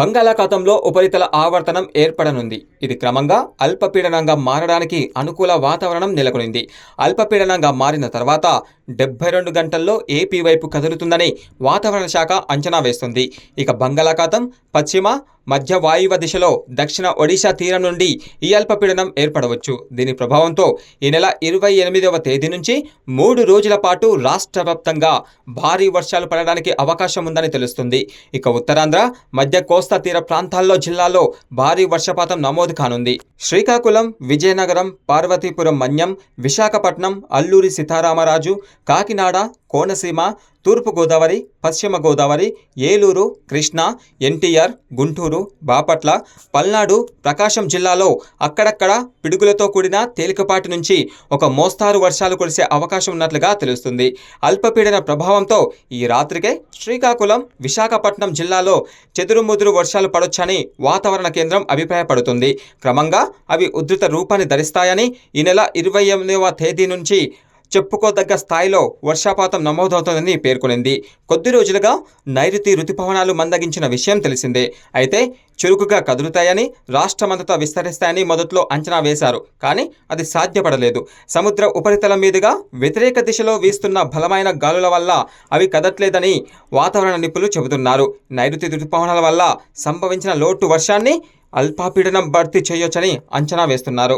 బంగాళాఖాతంలో ఉపరితల ఆవర్తనం ఏర్పడనుంది. ఇది క్రమంగా అల్పపీడనంగా మారడానికి అనుకూల వాతావరణం నెలకొనింది. అల్పపీడనంగా మారిన తర్వాత డెబ్బై రెండు గంటల్లో ఏపీ వైపు కదులుతుందని వాతావరణ శాఖ అంచనా వేస్తుంది. ఇక బంగాళాఖాతం పశ్చిమ మధ్య వాయువ దిశలో దక్షిణ ఒడిశా తీరం నుండి ఈ అల్పపీడనం ఏర్పడవచ్చు. దీని ప్రభావంతో ఈ నెల ఇరవై ఎనిమిదవ తేదీ నుంచి మూడు రోజుల పాటు రాష్ట్ర వ్యాప్తంగా భారీ వర్షాలు పడడానికి అవకాశం ఉందని తెలుస్తుంది. ఇక ఉత్తరాంధ్ర మధ్య కోస్తా తీర ప్రాంతాల్లో జిల్లాలో భారీ వర్షపాతం నమోదు కానుంది. శ్రీకాకుళం విజయనగరం పార్వతీపురం మన్యం విశాఖపట్నం అల్లూరి సీతారామరాజు కాకినాడ కోనసీమ తూర్పుగోదావరి పశ్చిమ గోదావరి ఏలూరు కృష్ణా ఎన్టీఆర్ గుంటూరు బాపట్ల పల్నాడు ప్రకాశం జిల్లాలో అక్కడక్కడ పిడుగులతో కూడిన తేలికపాటి నుంచి ఒక మోస్తారు వర్షాలు కురిసే అవకాశం ఉన్నట్లుగా తెలుస్తుంది. అల్పపీడన ప్రభావంతో ఈ రాత్రికే శ్రీకాకుళం విశాఖపట్నం జిల్లాలో చెదురుముదురు వర్షాలు పడొచ్చని వాతావరణ కేంద్రం అభిప్రాయపడుతుంది. క్రమంగా అవి ఉధృత రూపాన్ని ధరిస్తాయని ఈ నెల ఇరవై ఎనిమిదవ తేదీ నుంచి చెప్పుకోదగ్గ స్థాయిలో వర్షపాతం నమోదవుతోందని పేర్కొనింది. కొద్ది రోజులుగా నైరుతి రుతుపవనాలు మందగించిన విషయం తెలిసిందే. అయితే చురుకుగా కదులుతాయని రాష్ట్రమంతటా విస్తరిస్తాయని మొదట్లో అంచనా వేశారు. కానీ అది సాధ్యపడలేదు. సముద్ర ఉపరితలం మీదుగా వ్యతిరేక దిశలో వీస్తున్న బలమైన గాలుల వల్ల అవి కదట్లేదని వాతావరణ నిపుణులు చెబుతున్నారు. నైరుతి రుతుపవనాల వల్ల సంభవించిన లోటు వర్షాన్ని అల్పాపీడనం భర్తీ చేయొచ్చని అంచనా వేస్తున్నారు.